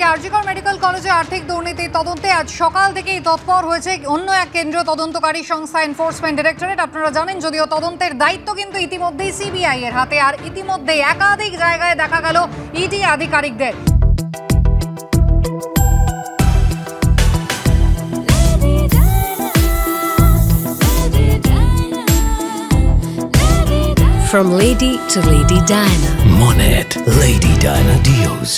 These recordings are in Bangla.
অন্যদিকে আরজিকর মেডিকেল কলেজে আর্থিক দুর্নীতি তদন্তে আজ সকাল থেকেই তৎপর হয়েছে অন্য এক কেন্দ্রীয় তদন্তকারী সংস্থা এনফোর্সমেন্ট ডিরেক্টরেট আপনারা জানেন যদিও তদন্তের দায়িত্ব কিন্তু ইতিমধ্যেই সিবিআই এর হাতে আর ইতিমধ্যেই একাধিক জায়গায় দেখা গেল ইডি আধিকারিকদের Lady Diana. From Lady to Lady Diana. Monet Lady Diana Deals.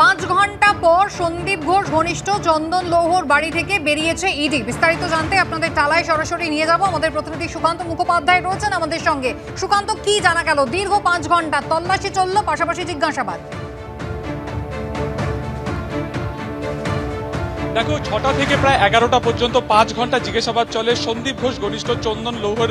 পাঁচ ঘণ্টা পর সন্দীপ ঘোষ, ঘনিষ্ঠ চন্দন লৌহর বাড়ি থেকে বেরিয়েছে ইডি বিস্তারিত জানতে আপনাদের টালায় সরাসরি নিয়ে যাব। আমাদের প্রতিনিধি সুকান্ত মুখোপাধ্যায় রয়েছেন আমাদের সঙ্গে। সুকান্ত, কি জানা গেল? দীর্ঘ পাঁচ ঘণ্টা তল্লাশি চলল, পাশাপাশি জিজ্ঞাসাবাদ। দেখো, ছটা থেকে প্রায় এগারোটা পর্যন্ত পাঁচ ঘণ্টা জিজ্ঞাসাবাদ চলে সন্দীপ ঘোষ, ঘনিষ্ঠ চন্দন লৌহর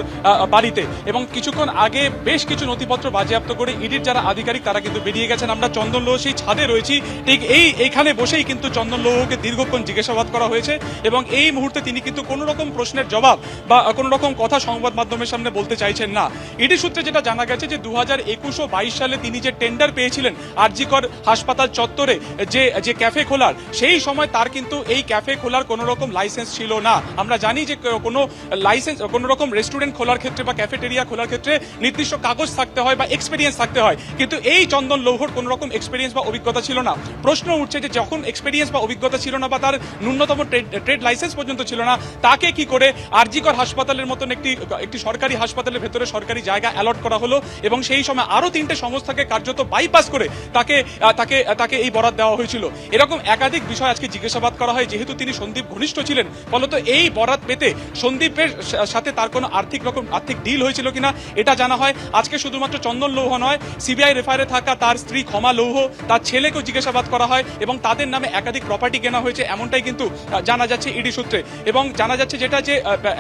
বাড়িতে। এবং কিছুক্ষণ আগে বেশ কিছু নথিপত্র বাজেয়াপ্ত করে ইডির যারা আধিকারিক তারা কিন্তু বেরিয়ে গেছেন। আমরা চন্দন লৌহ সেই ছাদে রয়েছি। ঠিক এই এখানে বসেই কিন্তু চন্দন লৌহকে দীর্ঘক্ষণ জিজ্ঞাসাবাদ করা হয়েছে এবং এই মুহূর্তে তিনি কিন্তু কোনো রকম প্রশ্নের জবাব বা কোনো রকম কথা সংবাদ মাধ্যমের সামনে বলতে চাইছেন না। ইডি সূত্রে যেটা জানা গেছে যে দু হাজার একুশ ও বাইশ সালে তিনি যে টেন্ডার পেয়েছিলেন আরজিকর হাসপাতাল চত্বরে, যে যে ক্যাফে খোলার, সেই সময় তার কিন্তু এই ক্যাফে খোলার কোনো রকম লাইসেন্স ছিল না। আমরা জানি যে কোনো লাইসেন্স কোনো রকম রেস্টুরেন্ট খোলার ক্ষেত্রে বা ক্যাফেটেরিয়া খোলার ক্ষেত্রে নির্দিষ্ট কাগজ থাকতে হয় বা এক্সপিরিয়েন্স থাকতে হয়। কিন্তু এই চন্দন লৌহর কোনো রকম এক্সপিরিয়েন্স বা অভিজ্ঞতা ছিল না। প্রশ্ন উঠছে যে যখন এক্সপিরিয়েন্স বা অভিজ্ঞতা ছিল না বা তার ন্যূনতম ট্রেড লাইসেন্স পর্যন্ত ছিল না, তাকে কি করে আরজিকর হাসপাতালের মতন একটি একটি সরকারি হাসপাতালের ভেতরে সরকারি জায়গা অ্যালট করা হলো এবং সেই সময় আরও তিনটে সংস্থাকে কার্যত বাইপাস করে তাকে তাকে তাকে এই বরাদ দেওয়া হয়েছিল। এরকম একাধিক বিষয় আজকে জিজ্ঞাসাবাদ করা হয় যেহেতু তিনি সন্দীপ ঘনিষ্ঠ ছিলেন, ফলত এই বরাত পেতে সন্দীপের সাথে তার কোনো আর্থিক রকম, আর্থিক ডিল হয়েছিল কিনা, এটা জানা হয়। আজকে শুধুমাত্র চন্দন লৌহ নয় সিবিআই রেফারে থাকা তার স্ত্রী ক্ষমা লৌহ, তার ছেলেকেও জিজ্ঞাসাবাদ করা হয় এবং তাদের নামে একাধিক প্রপার্টি কেনা হয়েছে, এমনটাই কিন্তু জানা যাচ্ছে ইডি সূত্রে। এবং জানা যাচ্ছে যেটা যে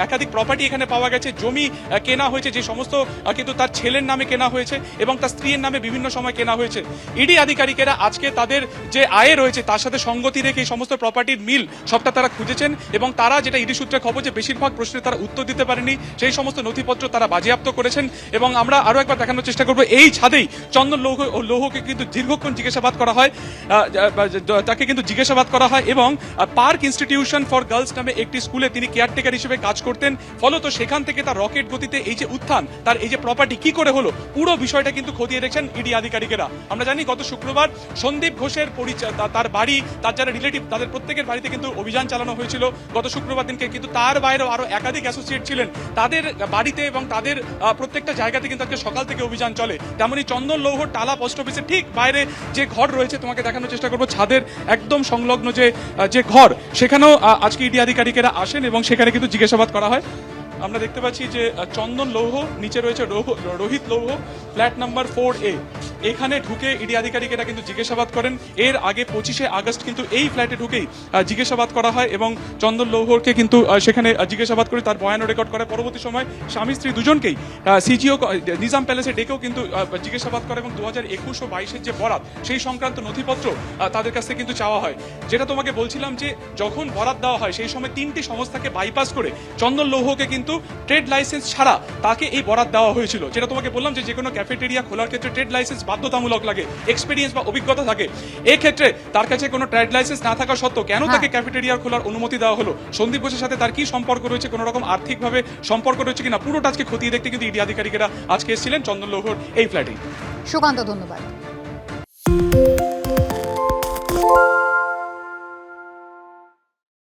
একাধিক প্রপার্টি এখানে পাওয়া গেছে, জমি কেনা হয়েছে, যে সমস্ত কিন্তু তার ছেলের নামে কেনা হয়েছে এবং তার স্ত্রীর নামে বিভিন্ন সময় কেনা হয়েছে। ইডি আধিকারিকেরা আজকে তাদের যে আয় রয়েছে, তার সাথে সঙ্গতি রেখে এই সমস্ত প্রপার্টির মিল সবটা তারা খুঁজেছেন এবং তারা যেটা ইডি সূত্রে খবর যে বেশিরভাগ প্রশ্নে তারা উত্তর দিতে পারেনি, সেই সমস্ত নথিপত্র তারা বাজেয়াপ্ত করেছেন এবং আমরা আরও একবার দেখানোর চেষ্টা করব, এই ছাদেই চন্দন লৌহ লৌহকে কিন্তু দীর্ঘক্ষণ জিজ্ঞাসাবাদ করা হয় তাকে কিন্তু জিজ্ঞাসাবাদ করা হয় এবং পার্ক ইনস্টিটিউশন ফর গার্লস নামে একটি স্কুলে তিনি কেয়ারটেকার হিসেবে কাজ করতেন, ফলত সেখান থেকে তার রকেট গতিতে এই যে উত্থান, তার এই যে প্রপার্টি কি করে হলো, পুরো বিষয়টা কিন্তু খতিয়ে দেখছেন ইডি আধিকারিকেরা। আমরা জানি গত শুক্রবার সন্দীপ ঘোষের পরিচয় তার বাড়ি, তার যারা রিলেটিভ তাদের প্রত্যেকের বাড়িতে কিন্তু অভিযান চালানো হয়েছিল গত শুক্রবার দিনকে। কিন্তু তার বাইরেও আরও একাধিক অ্যাসোসিয়েট ছিলেন। তাদের বাড়িতে এবং তাদের প্রত্যেকটা জায়গাতে কিন্তু আজকে সকাল থেকে অভিযান চলে। তেমনি চন্দন লৌহ টালা পোস্ট অফিসের ঠিক বাইরে যে ঘর রয়েছে, তোমাকে দেখানোর চেষ্টা করব, ছাদের একদম সংলগ্ন যে যে ঘর, সেখানেও আজকে ইডি আধিকারিকেরা আসেন এবং সেখানে কিন্তু জিজ্ঞাসাবাদ করা হয়। আমরা দেখতে পাচ্ছি যে চন্দন লৌহ, নিচে রয়েছে রৌহ- রোহিত লৌহ ফ্ল্যাট নাম্বার ফোর এ এখানে ঢুকে ইডি আধিকারিকেরা কিন্তু জিজ্ঞাসাবাদ করেন। এর আগে পঁচিশে আগস্ট কিন্তু এই ফ্ল্যাটে ঢুকেই জিজ্ঞাসাবাদ করা হয় এবং চন্দন লৌহরকে কিন্তু সেখানে জিজ্ঞাসাবাদ করে তার বয়ানও রেকর্ড করে। পরবর্তী সময় স্বামী স্ত্রী দুজনকেই সিজিও নিজাম প্যালেসে ডেকেও কিন্তু জিজ্ঞাসাবাদ করে এবং দু হাজার একুশ ও বাইশের যে বরাত, সেই সংক্রান্ত নথিপত্র তাদের কাছ থেকে কিন্তু চাওয়া হয়। যেটা তোমাকে বলছিলাম যে, যখন বরাত দেওয়া হয়, সেই সময় তিনটি সংস্থাকে বাইপাস করে চন্দন লৌহকে কিন্তু ট্রেড লাইসেন্স ছাড়া তাকে এই বরাত দেওয়া হয়েছিল। যেটা তোমাকে বললাম যে যে কোনো ক্যাফেটেরিয়া খোলার ক্ষেত্রে ট্রেড লাইসেন্স বাধ্যতামূলক লাগে এক্সপিরিয়েন্স বা অভিজ্ঞতা থাকে। এক্ষেত্রে তার কাছে কোনো ট্রেড লাইসেন্স না থাকা সত্ত্বেও কেন হ্যাঁ। তাকে ক্যাফেটেরিয়া খোলার অনুমতি দেওয়া হলো? সন্দীপ ঘোষের সাথে তার কি সম্পর্ক রয়েছে? কোনো রকম আর্থিকভাবে সম্পর্ক রয়েছে কিনা? পুরোটা আজকে খতিয়ে দেখতে কিন্তু ইডি আধিকারিকেরা আজকে এসেছিলেন চন্দন লৌহর এই ফ্ল্যাটে সুকান্ত ধন্যবাদ।